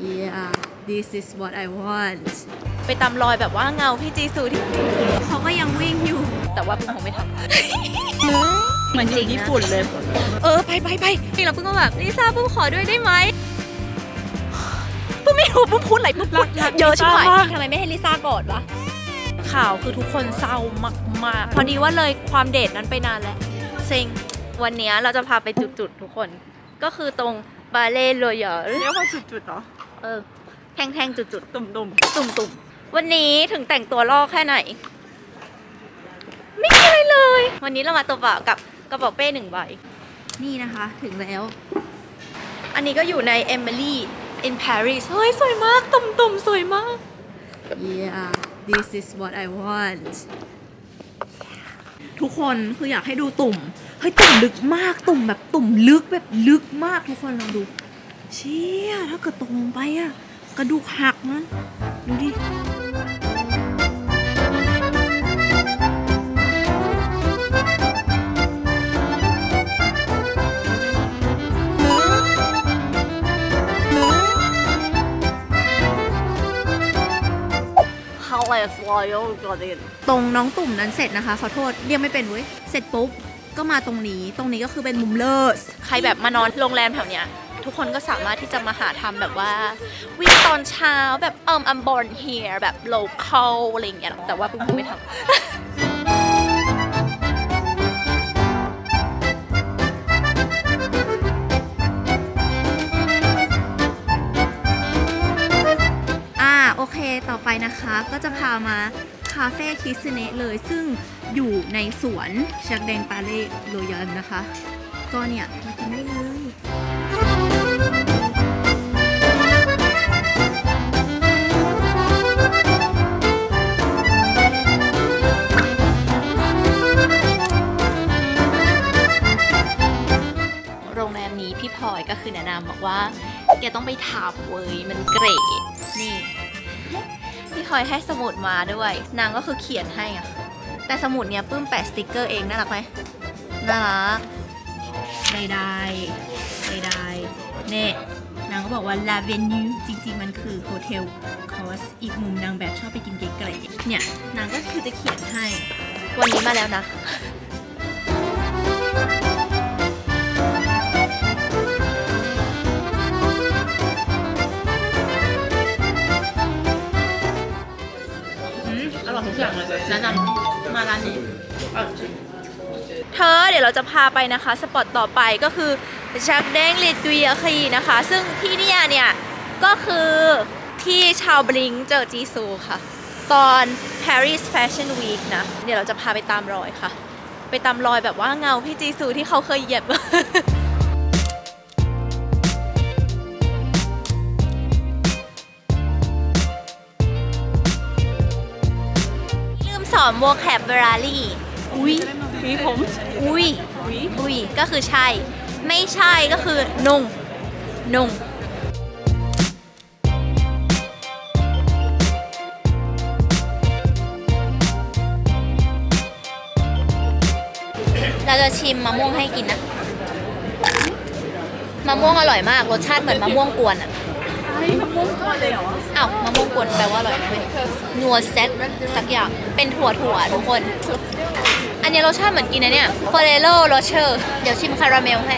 Yeah this is what I want ไปตามรอยแบบว่าเงาพี่จีซูที่เขาก็ยังวิ่งอยู่ แต่ว่าเพิ่งคงไม่ทำเหมือนอยู่ญี่ปุ่นเลย เออ ไปไปไปนี่เราเพิ่งก็แบบลิซ่าปุ้มขอด้วยได้ไหมปุ้มไม่รู้ปุ้มพูดอะไรปุ้มพูดเยอะใช่ไหมทำไมไม่ให้ลิซ่ากอดวะข่าวคือทุกคนเศร้ามากๆพอดีว่าเลยความเดทนั้นไปนานแล้วเซ็งวันนี้เราจะพาไปจุดๆทุกคน ก็คือตรงบาเล่โรยัลเรียกว่าจุดๆเหรอ เออแท่งๆจุดๆ ตุ่มตุ่มๆวันนี้ถึงแต่งตัวลอกแค่ไหน ไม่มีอะไรเลย วันนี้เรามาตัวเปล่ากับกระเป๋าเป้หนึ่งใบ นี่นะคะ ถึงแล้ว อันนี้ก็อยู่ใน Emily in Paris เฮ้ย สวยมาก ตุ่มๆสวยมาก Yeah this is what I want ทุกคนคืออยากให้ดูตุ่ม เฮ้ย ตุ่มลึกมาก ตุ่มแบบตุ่มลึกแบบลึกมากทุกคนลองดู เชี่ยถ้าเกิดตกลงไปอะกระดูกหักนะดูดิ How is royal garden ตรงน้องตุ่มนั้นเสร็จนะคะ ขอโทษเรียกไม่เป็นเว้ย เสร็จปุ๊บ ก็มาตรงนี้ ตรงนี้ก็คือเป็นมุมเลิศ ใครแบบมานอนโรงแรมแถวเนี้ย ทุกคนก็สามารถที่จะมาหาทำแบบว่า วิ่งตอนเช้าแบบเอิม I'm born here แบบ local อะไรอย่างเงี้ยแต่ว่าเพิ่งไม่ทำอ่าโอเค ต่อไปนะคะ ก็จะพามาคาเฟ่คิสเนะเลย ซึ่งอยู่ในสวนชักแดงปาเล่โรยัลนะคะ ก็เนี่ย มากินได้เลย ก็คือแนะนำบอกว่า แกต้องไปถามเว้ยมันเกรดนี่พี่พลอยให้สมุดมาด้วย นางก็คือเขียนให้อะแต่สมุดเนี้ยปื้มแปะสติกเกอร์เองน่ารักไหมน่ารักใดๆใดๆเน่นางก็บอกว่า La Venue จริงๆ มันคือโฮเทลคอสอีกมุมนางแบบชอบไปกินเก๋ๆเนี่ย นางก็คือจะเขียนให้ วันนี้มาแล้วนะ แนะนำมาร้านนี้เธอเดี๋ยวเราจะพาไปนะคะสปอตต่อไปก็คือชักแดงลิตุยคีนะคะ ซึ่งที่เนี่ยเนี่ยก็คือที่ชาวบลิงเจอจีซูค่ะ ตอน Paris Fashion Week นะ เดี๋ยวเราจะพาไปตามรอยค่ะ ไปตามรอยแบบว่าเงาพี่จีซูที่เขาเคยเหยียบ ลืมสอนโวแคบเบราลี่ อุ้ยมีผม อุ้ย อุ้ย ก็คือใช่ ไม่ใช่ก็คือนุ่ง นุ่งเราจะชิมมะม่วงให้กินนะ มะม่วงอร่อยมาก รสชาติเหมือนมะม่วงกวนอะมะม่วงก้อนเลยเหรอ อ้าวมะม่วงกวนแปลว่าอร่อยไหมนัวเซตสักอย่าง เป็นถั่วถั่วทุกคน อันนี้รสชาติเหมือนกินนะเนี่ยฟอเรโลโรเชอร์ เดี๋ยวชิมคาราเมลให้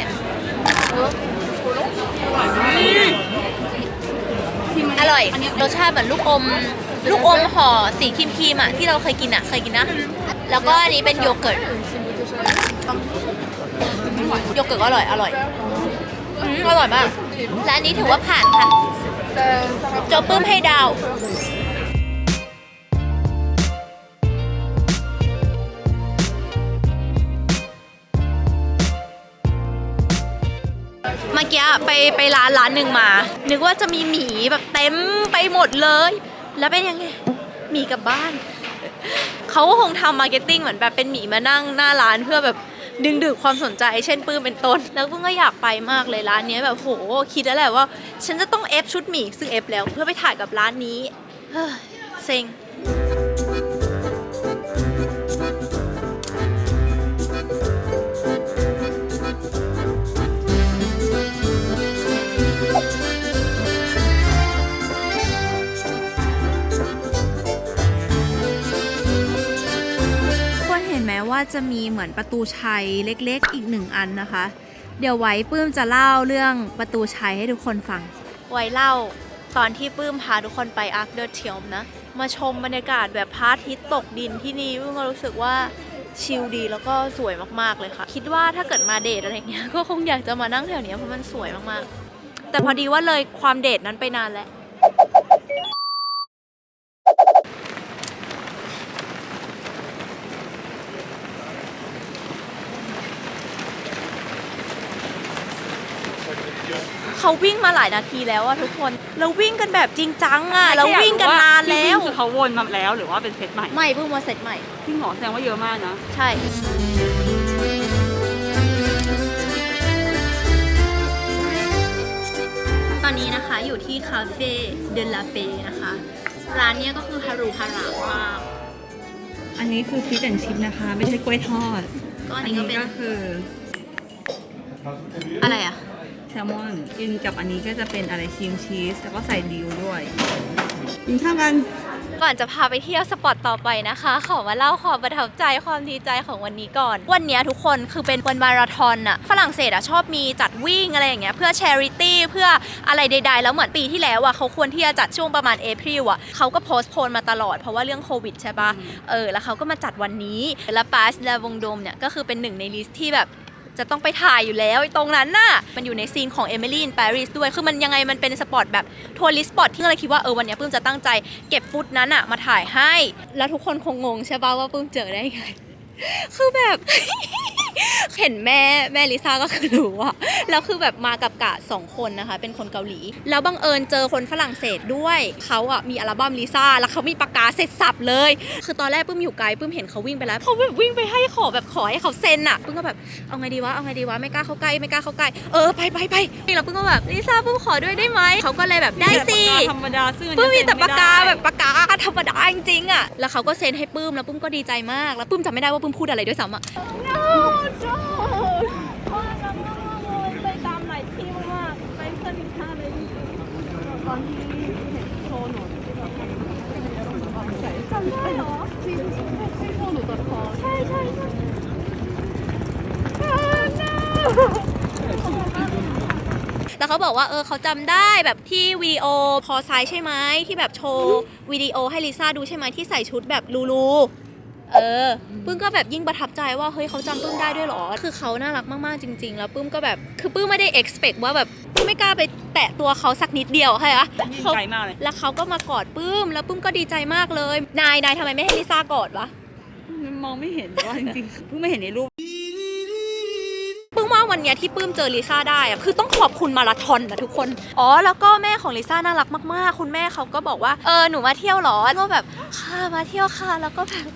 อร่อย รสชาติเหมือนลูกอม ลูกอมห่อสีครีมครีมๆอะที่เราเคยกินอะ เคยกินนะ แล้วก็อันนี้เป็นโยเกิร์ต โยเกิร์ตก็อร่อย อร่อยอืมอร่อยมาก และอันนี้ถือว่าผ่านค่ะ โจปื้มให้ดาว เมื่อกี้ไปไปร้านร้านหนึ่งมา นึกว่าจะมีหมีแบบเต็มไปหมดเลย แล้วเป็นยังไง หมีกลับบ้าน เขาก็คงทำมาร์เก็ตติ้งเหมือนแบบเป็นหมีมานั่งหน้าร้านเพื่อแบบ ดึงดูดความสนใจ เช่นปื้มเป็นต้น แล้วปื้มก็อยากไปมากเลยร้านนี้แบบโหคิดแล้วแหละว่า ฉันจะต้องเอฟชุดหมีซึ่งเอฟแล้วเพื่อไปถ่ายกับร้านนี้เฮ้ยเซ็ง จะมีเหมือนประตูชัยเล็กๆ อีกหนึ่งอันนะคะ เดี๋ยวไว้ปื้มจะเล่าเรื่องประตูชัยให้ทุกคนฟัง ไว้เล่าตอนที่ปื้มพาทุกคนไปอาร์คเดอร์เทียมนะ มาชมบรรยากาศแบบพาระอาทิตตกดินที่นี่ปื้มก็รู้สึกว่าชิลดีแล้วก็สวยมากๆเลยค่ะ คิดว่าถ้าเกิดมาเดทอะไรเงี้ยก็คงอยากจะมานั่งแถวเนี้ยเพราะมันสวยมากๆ แต่พอดีว่าเลยความเดทนั้นไปนานแล้ว เขาวิ่งมาหลายนาทีแล้วอะทุกคนเราวิ่งกันแบบจริงจังอะเราวิ่งกันนานแล้วคือเขาวนมาแล้วหรือว่าเป็นเซตใหม่ไม่เพิ่งมาเสร็จใหม่ ที่หมอแสดงว่าเยอะมากนะ ใช่ ตอนนี้นะคะอยู่ที่คาเฟ่เดลาเปนะคะ ร้านเนี้ยก็คือฮารุฮารามากอันนี้คือฟิชแอนชิพนะคะ ไม่ใช่กล้วยทอดก็อันนี้ก็เป็นก็คืออะไรอะแซลมอนกินกับอันนี้ก็จะเป็นอะไรครีมชีสแล้วก็ใส่ดิวด้วยกินข้าวกันก่อนจะพาไปเที่ยวสปอตต่อไปนะคะ ขอมาเล่าความประทับใจความดีใจของวันนี้ก่อน วันเนี้ยทุกคนคือเป็นวันมาราธอนอะฝรั่งเศสอะชอบมีจัดวิ่งอะไรอย่างเงี้ยเพื่อ charity เพื่ออะไรใด ๆ แล้วเหมือนปีที่แล้วอะเขาควรที่จะจัดช่วงประมาณเอพริลอะเขาก็โพสต์โพนมาตลอดเพราะว่าเรื่องโควิดใช่ปะเออแล้วเขาก็มาจัดวันนี้ และปาสและวงโดมเนี่ยก็คือเป็นหนึ่งในลิสต์ที่แบบ จะต้องไปถ่ายอยู่แล้วตรงนั้นน่ะมันอยู่ในซีนของเอมิลี่ในปารีสด้วย คือมันยังไงมันเป็นสปอตแบบทัวริสปอตที่เราคิดว่าเออวันเนี้ยปื้มจะตั้งใจเก็บฟุตนั้นอะมาถ่ายให้ แล้วทุกคนคงงงใช่ป่าว่าปื้มเจอได้ไง คือแบบ เห็นแม่แม่ลิซ่าก็คือรู้อะแล้วคือแบบมากับกะสองคนนะคะ เป็นคนเกาหลี แล้วบังเอิญเจอคนฝรั่งเศสด้วยเขาอะมีอัลบั้มลิซ่าแล้วเขามีปากกาเสร็จสับเลย คือตอนแรกปื้มอยู่ไกลปื้มเห็นเขาวิ่งไปแล้วเขาแบบวิ่งไปให้ขอแบบขอให้เขาเซ็นอะปื้มก็แบบเอาไงดีวะเอาไงดีวะไม่กล้าเข้าใกล้ไม่กล้าเข้าใกล้เออไปไปไปแล้วปื้มก็แบบลิซ่าปื้มขอด้วยได้ไหมเขาก็เลยแบบได้สิธรรมดาซึ่งอันปื้นี้มมีแต่ปากกาเซ็นไม่ได้แบบปากกาธรรมดาจริงๆอะแล้วเขาก็เซ็นให้ปื้มแล้วปื้มก็ดีใจมากแล้วปื้มจำไม่ได้ว่าปื้มพูดอะไรด้วยซ้ำอะไปตามหลายที่มากไปเพื่อนอีกท่าเลยตอนที่เห็นโชว์หนูที่แบบจำได้เหรอจริงที่โชว์หนูตัวคอใช่ใช่ใช่ แล้วเขาบอกว่าเออเขาจำได้แบบที่วิดีโอพอไซส์ใช่ไหมที่แบบโชว์วิดีโอให้ลิซ่าดูใช่ไหมที่ใส่ชุดแบบลูลู เออ ปื้มก็แบบยิ่งประทับใจว่าเฮ้ยเขาจำปื้มได้ด้วยเหรอ คือเขาน่ารักมากๆจริง ๆ แล้วปื้มก็แบบคือปื้มไม่ได้ expect ว่าแบบปื้มไม่กล้าไปแตะตัวเขาสักนิดเดียวใช่ปะยิ่งเขาไกลมากเลย แล้วเขาก็มากอดปื้ม แล้วปื้มก็ดีใจมากเลย นายนายทำไมไม่ให้ลิซ่ากอดวะ มองไม่เห็นว่าจริงๆเพิ่งไม่เห็นในรูปปึ้ม ว่าวันเนี้ยที่ปื้มเจอลิซ่าได้อะคือต้องขอบคุณมาราธอนนะทุกคน อ๋อ แล้วก็แม่ของลิซ่าน่ารักมาก ๆ คุณแม่เขาก็บอกว่า เออ หนูมาเที่ยวเหรอก็แบบ ค่ะ มาเที่ยวค่ะ แล้วก็แบบ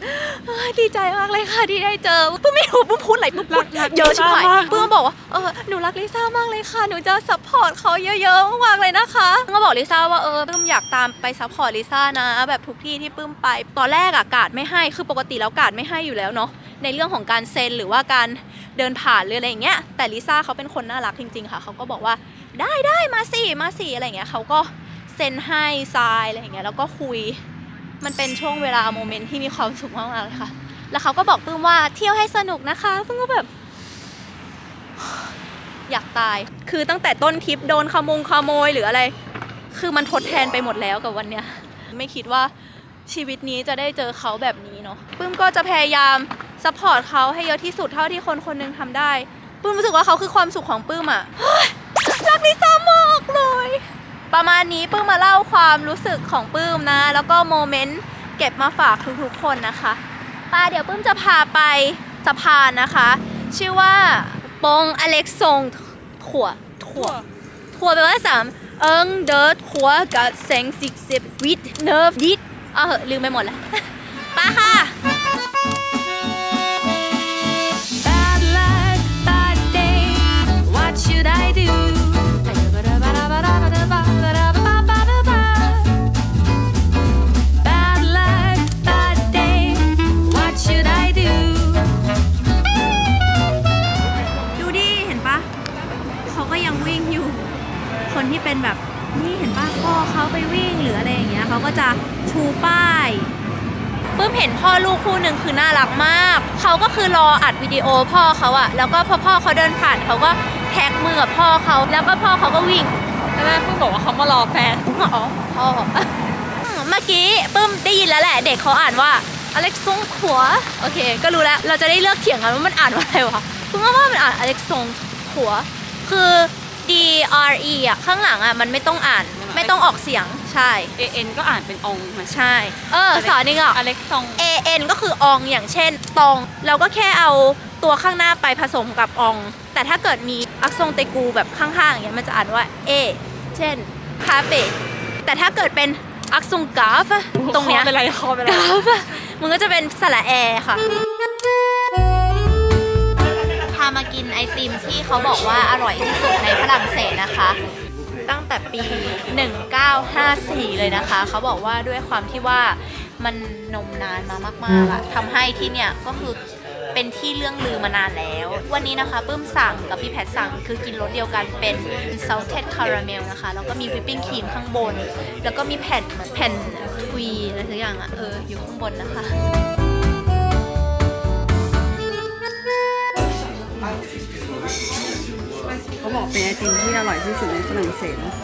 เอ้ยดีใจมากเลยค่ะที่ได้เจอปื้มไม่รู้ปื้มพูดอะไรปื้มพูดรักเยอะใช่ไหมลิซ่ามากปื้มบอกว่า เออ หนูรักลิซ่ามากเลยค่ะ หนูจะซัพพอร์ตเขาเยอะ ๆ มากๆเลยนะคะปื้มก็บอกลิซ่าว่า เออ ปื้มอยากตามไปซัพพอร์ตลิซ่านะ แบบทุกที่ที่ปื้มไป ตอนแรกอะกาดไม่ให้ คือปกติแล้วกาดไม่ให้อยู่แล้วเนาะ ในเรื่องของการเซ็นหรือว่าการเดินผ่านหรืออะไรอย่างเงี้ยแต่ลิซ่าเขาเป็นคนน่ารักจริง ๆ ค่ะเขาก็บอกว่าได้ได้มาสิมาสิอะไรเงี้ยเขาก็เซ็นให้ทรายอะไรอย่างเงี้ยแล้วก็คุยมันเป็นช่วงเวลาโมเมนต์ที่มีความสุขมากๆเลยค่ะ แล้วเขาก็บอกปื้มว่าเที่ยวให้สนุกนะคะปื้มก็แบบ อยากตาย คือตั้งแต่ต้นคลิปโดนขโมงขโมยหรืออะไร คือมันทดแทนไปหมดแล้วกับวันเนี้ย ไม่คิดว่าชีวิตนี้จะได้เจอเขาแบบนี้เนาะปื้มก็จะพยายาม ซัพพอร์ตเขาให้เยอะที่สุดเท่าที่คนคนหนึงทำได้ปื้มรู้สึกว่าเขาคือความสุขของปื้มอะเฮ้ยรักลิซ่ามากเลย ประมาณนี้ปื้มมาเล่าความรู้สึกของปื้มนะ แล้วก็โมเมนต์เก็บมาฝากทุกๆคนนะคะป้าเดี๋ยวปื้มจะพาไปสะพานนะคะ ชื่อว่าปงอเล็กซงถั่วถั่ว ทัวร์แปลว่าสามเอิงเดิร์ดหัวกับเซงซิกซิบวิดเนิร์ฟดิดเอาเหอะลืมไปหมดแล้ว เป็นแบบนี่เห็นปะพ่อเขาไปวิ่งหรืออะไรอย่างเงี้ยเขาก็จะชูป้ายปื้มเห็นพ่อลูกคู่หนึ่งคือน่ารักมาก เขาก็คือรออัดวิดีโอพ่อเขาอะแล้วก็พอพ่อเขาเดินผ่านเขาก็แท็กมือกับพ่อเขา แล้วก็พ่อเขาก็วิ่งแล้วแม่พูดบอกว่าเขามารอแฟนอ๋อพ่อเมื่อกี้ปื้มได้ยินแล้วแหละ เด็กเขาอ่านว่าอเล็กซงขัว โอเค ก็รู้แล้ว เราจะได้เลือกเถียงกันว่ามันอ่านว่าอะไรวะปื้มว่ามันอ่านอเล็กซงขัว คือ D R E อะข้างหลังอะมันไม่ต้องอ่านไม่ต้องออกเสียงใช่เอเอ็นก็อ่านเป็นองค์เหมือนใช่ เออสอนนี่ก็อเล็กซอง A N ก็คืออองอย่างเช่น ตอง เราก็แค่เอาตัวข้างหน้าไปผสมกับออง แต่ถ้าเกิดมีอักษรเตกูแบบข้างๆอย่างเงี้ยมันจะอ่านว่า A เช่นคาเฟ่แต่ถ้าเกิดเป็นอักษรกราฟอะตรงเนี้ยคอเป็นไรคอเป็นไร กราฟอะมันก็จะเป็นสระแอค่ะพา มากินไอติมที่เขาบอกว่าอร่อยที่สุดในฝรั่งเศสนะคะ ตั้งแต่ปี 1954 เลยนะคะ เขาบอกว่าด้วยความที่ว่ามันนมนานมามากๆอะทำให้ที่เนี่ยก็คือเป็นที่เรื่องลือมานานแล้ว วันนี้นะคะปื้มสั่งกับพี่แพทสั่งคือกินรสเดียวกันเป็น salted caramel นะคะ แล้วก็มีวิปปิ้งครีมข้างบน แล้วก็มีแผ่นเหมือนแผ่นทวีอะไรทุกอย่างอะเอออยู่ข้างบนนะคะ อติมที่อร่อยที่สุดในฝรั่งเศสนะ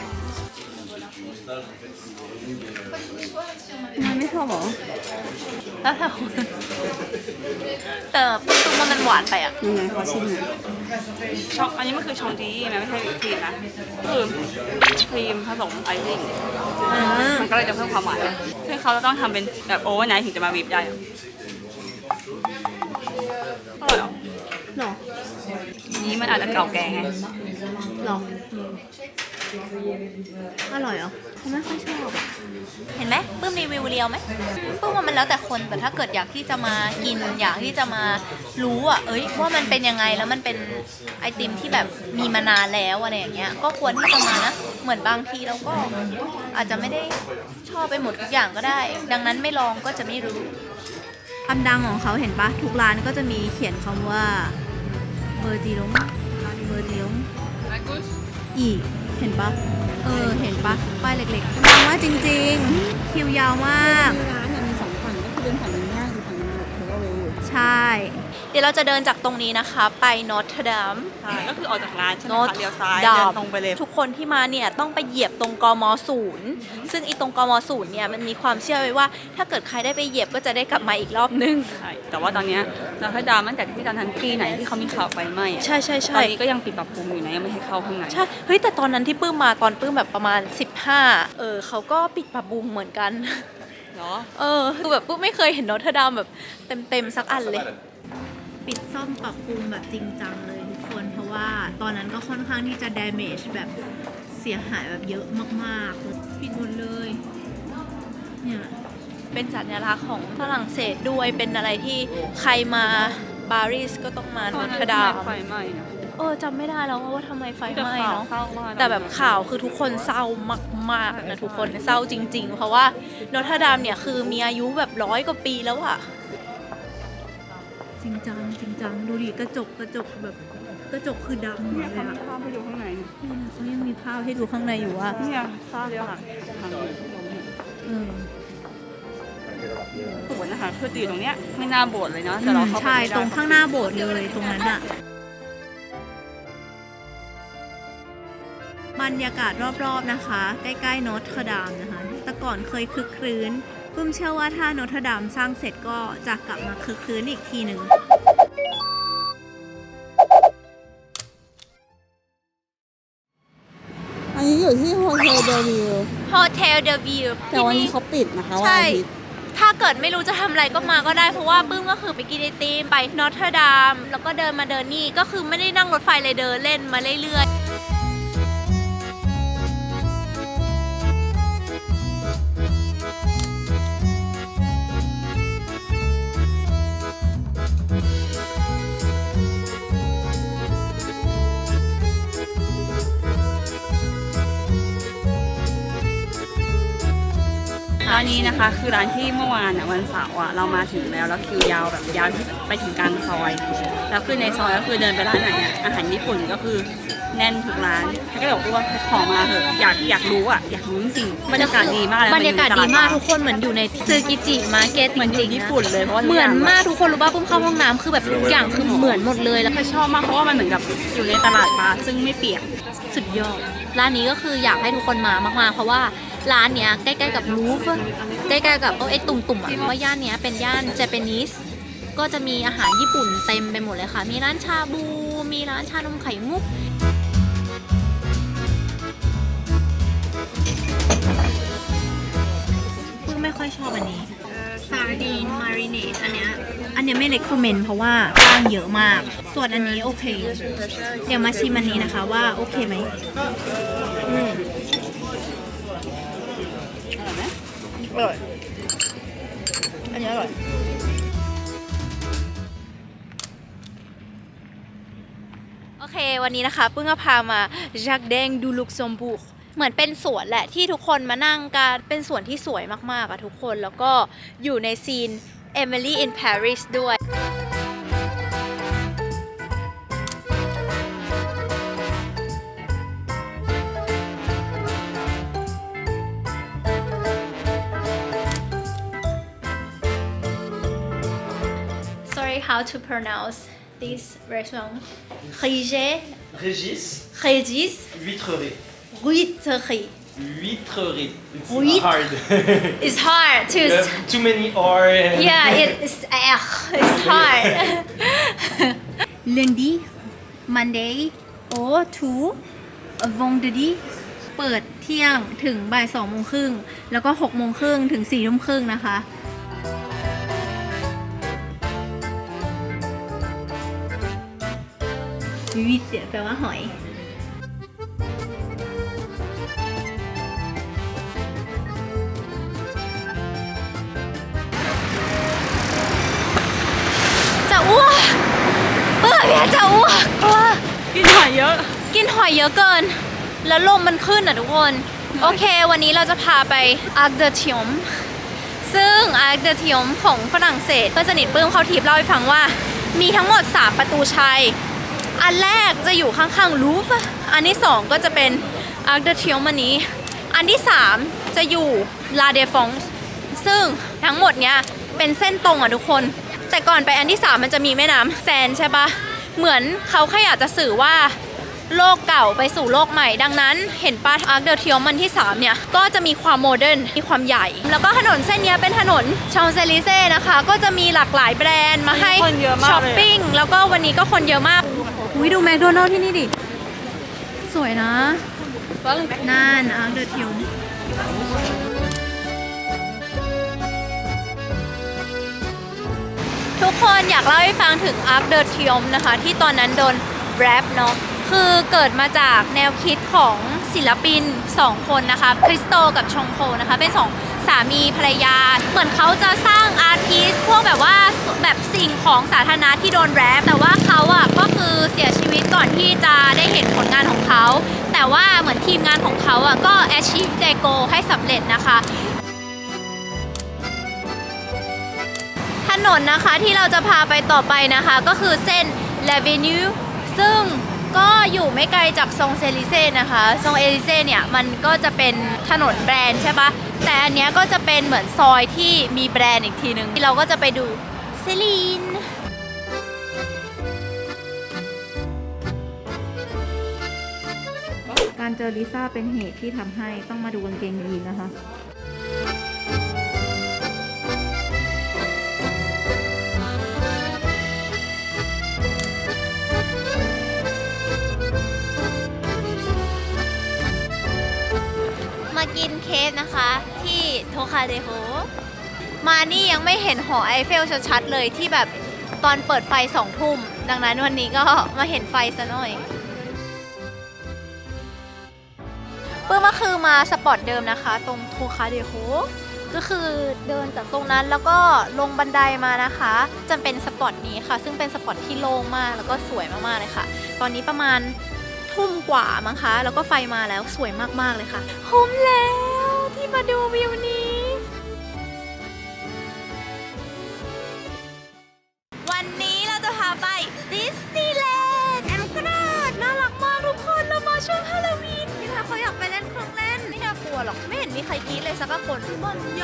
มันไม่ชอบเหรอแล้วแต่คนแต่ปื้มว่ามันหวานไปอะยังไงขอชิมหน่อยช็อกอันนี้มันคือชองดีนะไม่ใช่ครีมนะคือครีมผสมไอซิ่งมันก็เลยจะเพิ่มความหวานซึ่งเขาจะต้องทำเป็นแบบโอเวอร์ไนท์ถึงจะมาบีบได้อะอร่อยเหรอหรออันนี้มันอาจจะเก่าแก่ไง หรออร่อยเหรอเขาไม่ค่อยชอบอะเห็นไหมปื้มรีวิวเรียวไหมปื้มว่ามันแล้วแต่คนแต่ถ้าเกิดอยากที่จะมากินอยากที่จะมารู้อะเอ้ยว่ามันเป็นยังไงแล้วมันเป็นไอติมที่แบบมีมานานแล้วอะไรอย่างเงี้ยก็ควรที่จะมานะเหมือนบางทีเราก็อาจจะไม่ได้ชอบไปหมดทุกอย่างก็ได้ ดังนั้นไม่ลองก็จะไม่รู้ความดังของเขาเห็นปะทุกร้านก็จะมีเขียนคำว่าเบอร์ดีลงเบอร์ดีลง อีก เห็นปะเออ เห็นปะป้ายเล็กๆดังมากจริงๆ คิวยาวมาก ร้านเนี่ยมีสองฝั่งก็คือเป็นฝั่งหนึงง่ายคือฝั่งหนึงแบบเทเวอร์เวย์ใช่เดี๋ยวเราจะเดินจากตรงนี้นะคะ ไปนอตเทดามใช่ก็คือออกจากร้านใช่ไหมโน้ตคะเลี้ยวซ้ายดาเดิบนตรงไปเลย ทุกคนที่มาเนี่ยต้องไปเหยียบตรงกมศูนย์ซึ่งอีตรงกมศูนย์เนี่ยมันมีความเชื่อไว้ว่า ถ้าเกิดใครได้ไปเหยียบก็จะได้กลับมาอีกรอบนึง ใช่แต่ว่าตอนเนี้ยเราให้ดามตั้งแต่ที่ตอนทันปีไหนที่เขามีข่าวไฟไหม้อะใช่ใช่ตอใช่นนี้ก็ยังปิดปรับปรุงอยู่นะยังไม่ให้เข้าข้างในใช่เฮ้ยแต่ตอนนั้นที่ปื้มมาตอนปื้มแบบประมาณ 15 เออเขาก็ปิดปรับปรุงเหมือนกัน เหรอ เออคือแบบปื้มไม่เคยเห็นนอตเทดามแบบเต็มๆสักอันเลย ปิดซ่อมปรับปรุงแบบจริงจังเลยทุกคน เพราะว่าตอนนั้นก็ค่อนข้างที่จะ damage แบบเสียหายแบบเยอะมากๆ ปิดหมดเลย เนี่ย เป็นสัญลักษณ์ของฝรั่งเศสด้วยเป็นอะไรที่ใครมาปารีสก็ต้องมานอตเทดามไฟไหม้นะเออจำไม่ได้แล้วว่าทำไมไฟไหม้ข่าวเนาะเศร้ามากนะแต่แบบข่าวคือทุกคนเศร้ามากๆนะทุกคนเศร้าจริง ๆ เพราะว่านอตเทดามเนี่ยคือมีอายุแบบร้อยกว่าปีแล้วอะ จริงจังจริงจังดูดิกระจกกระจกแบบกระจกคือดำหมดเนี่ยเลยเขาอะมีภาพให้ดูข้างในเนี่ยนี่นะเขายังมีภาพให้ดูข้างในอยู่ว่าเนี่ยซากปากทางนี้เออสวยนะคะคือตีอยู่ตรงเนี้ยไม่น่าโบสถ์เลยเนาะแต่เราเข้าไปใช่ไม่ได้ตรงข้างหน้าโบสถ์เลยตรงนั้นอะบรรยากาศรอบๆนะคะ ใกล้ๆโนตรดามนะคะ แต่ก่อนเคยคึกครื้น ปุ้มเชื่อว่าถ้าโนตรดามสร้างเสร็จก็จะกลับมาคึกครื้นอีกทีหนึ่งอันนี้อยู่ที่โฮเทลเดวิลโฮเทลเดอะวิวแต่วันนี้เขาปิดนะคะวันใช่ อาทิตย์ถ้าเกิดไม่รู้จะทำอะไรก็มาก็ได้ เพราะว่าปื้มก็คือไปกินไอติมไปนอตเทดาม แล้วก็เดินมาเดินนี่ ก็คือไม่ได้นั่งรถไฟเลยเดินเล่นมาเรื่อยๆ นนี้นะคะ คือร้านที่เมื่อวานอะวันเสาร์อะเรามาถึงแล้วแล้วคิวยาวแบบยาวที่ไปถึงกลางซอย แล้วคือในซอยก็คือเดินไปร้านไหนอะอาหารญี่ปุ่นก็คือแน่นทุกร้านก็เลยบอกว่าขอมาเถอะอยากอยากรู้อะอยากรู้จริงๆบรรยากาศดีมากเลยบรรยากาศดีมากทุนกคนเหมือนอยู่ในซึกิจิมาร์เก็ตเหมือนอยู่จริงๆญี่นะปุ่นเลยเพราะว่าทุเหมือนย่งมากทุกคนรู้ป่ะปุ้มเข้าห้องน้ำคือแบบทุกอย่างคือเหมือนหมดเลยแล้วคือชอบมากเพราะว่ามันเหมือนกับอยู่ในตลาดปลาซึ่งไม่เปียกสุดยอด ร้านนี้ก็คืออยากให้ทุกคนมามากๆ เพราะว่าร้านเนี้ยใกล้ๆกับลูฟ์ใกล้ๆกับไอ้ตุ่มๆอะเพราะย่านเนี้ยเป็นย่านเจแปนิสก็จะมีอาหารญี่ปุ่นเต็มไปหมดเลยค่ะ มีร้านชาบู มีร้านชานมไข่มุกไม่ค่อยชอบอันนี้ ซาร์ดีนมาริเนตอันเนี้ยอันเนี้ยไม่เล c ค m เมนเพราะว่าก้างเยอะมาก ส่วนอันนี้โอเค เดี๋ยวมาชิมอันนี้นะคะว่าโอเคไหมอืมอร่อยอันนี้อร่อยโอเค วันนี้นะคะปึ้งก็พามาจักแดงดูลุกซมบูก เหมือนเป็นสวนแหละที่ทุกคนมานั่งกันเป็นสวนที่สวยมากๆอะทุกคนแล้วก็อยู่ในซีน Emily in Paris ด้วย Sorry how to pronounce this restaurant Régis Régis, Régis huîtrerie. Ruiterie Huîtrerie. It's Huître- hard. It's hard to You have too many R. and- Yeah, it's uh, it's hard. lundi Monday or to vendredi เปิดเที่ยงถึงบ่ายสองโมงครึ่ง แล้วก็หกโมงครึ่งถึงสี่ทุ่มครึ่งนะคะ วิเตียแปลว่าหอย จะอ้วกเพราะว่ากินหอยเยอะ กินหอยเยอะเกิน แล้วลมมันขึ้นอะทุกคน โอเค วันนี้เราจะพาไปอาร์ d เดทิอมซึ่งอาร์ d เดทิอมของฝรั่งเศสเพื่อนสนิทปื้มเขาทิปเล่าให้ฟังว่า มีทั้งหมด 3 ประตูชัย อันแรกจะอยู่ข้างๆลูฟร์อันที่ 2 ก็จะเป็นอาร์ d เดทิอมอันนี้ อันที่ 3 จะอยู่ลาเดฟองซึ่งทั้งหมดเนี้ยเป็นเส้นตรงอะทุกคน แต่ก่อนไปอันที่ 3 มันจะมีแม่น้ำแซนใช่ปะ เหมือนเขาแค่อยากจะสื่อว่าโลกเก่าไปสู่โลกใหม่ ดังนั้นเห็นปะอาร์คเดอร์ทิอมันที่ 3 เนี่ย ก็จะมีความโมเดิร์นมีความใหญ่ แล้วก็ถนนเส้นเนี้ยเป็นถนนชองเซลิเซ่นะคะ ก็จะมีหลากหลายแบรนด์มาให้คนเยอะมากเลยช้อปปิ้ง แล้วก็วันนี้ก็คนเยอะมากอุ้ยดูแมคโดนัลล์ที่นี่ดิ สวยนะน่านอาร์เดอร์ทิว ทุกคนอยากเล่าให้ฟังถึงอาร์คเดอร์ทิอมนะคะ ที่ตอนนั้นโดนแรปเนาะคือเกิดมาจากแนวคิดของศิลปิน 2 คนนะคะ คริสโตกับชงโคนะคะ เป็นสองสามีภรรยา เหมือนเขาจะสร้างอาร์ติสพวกแบบว่าแบบสิ่งของสาธารณะที่โดนแรปแต่ว่าเขาอะก็คือเสียชีวิตก่อนที่จะได้เห็นผลงานของเขา แต่ว่าเหมือนทีมงานของเขาอะก็ achieve their goal ให้สำเร็จนะคะ นนนะคะที่เราจะพาไปต่อไปนะคะ ก็คือเส้น l a v e n u e ซึ่งก็อยู่ไม่ไกลจากซองเซลิเซ่นะคะซองเอลิเซ่เนี่ยมันก็จะเป็นถนนแบรนด์ใช่ปะแต่อันเนี้ยก็จะเป็นเหมือนซอยที่มีแบรนด์อีกทีหนึ่งที่เราก็จะไปดูเซลีนการเจอลิซ่าเป็นเหตุที่ทำให้ต้องมาดูกางเกงยีนนะคะ กินเค้กนะคะ ที่โทคาเดโฮมานี่ยังไม่เห็นหอไอเฟลชัดๆเลยที่แบบตอนเปิดไฟสองทุ่ม ดังนั้นวันนี้ก็มาเห็นไฟซะหน่อยเพื่อมาคือมาสปอตเดิมนะคะ ตรงโทคาเดโฮก็คือเดินจากตรงนั้นแล้วก็ลงบันไดมานะคะ จะเป็นสปอตนี้ค่ะ ซึ่งเป็นสปอตที่โล่งมากแล้วก็สวยมากๆเลยค่ะ ตอนนี้ประมาณ ทุ่มกว่ามั้งคะ แล้วก็ไฟมาแล้วสวยมากๆเลยค่ะคุ้มแล้วที่มาดูวิวนี้ วันนี้เราจะพาไปดิสนีย์แลนด์แอลกราดน่ารักมากทุกคนเรามาช่วงฮาโลวีนนี่คะเขาอยากไปเล่นโครงเล่น ไม่กลัวหรอก ไม่เห็นมีใครกรี๊ดเลยสักคนมันใหญ่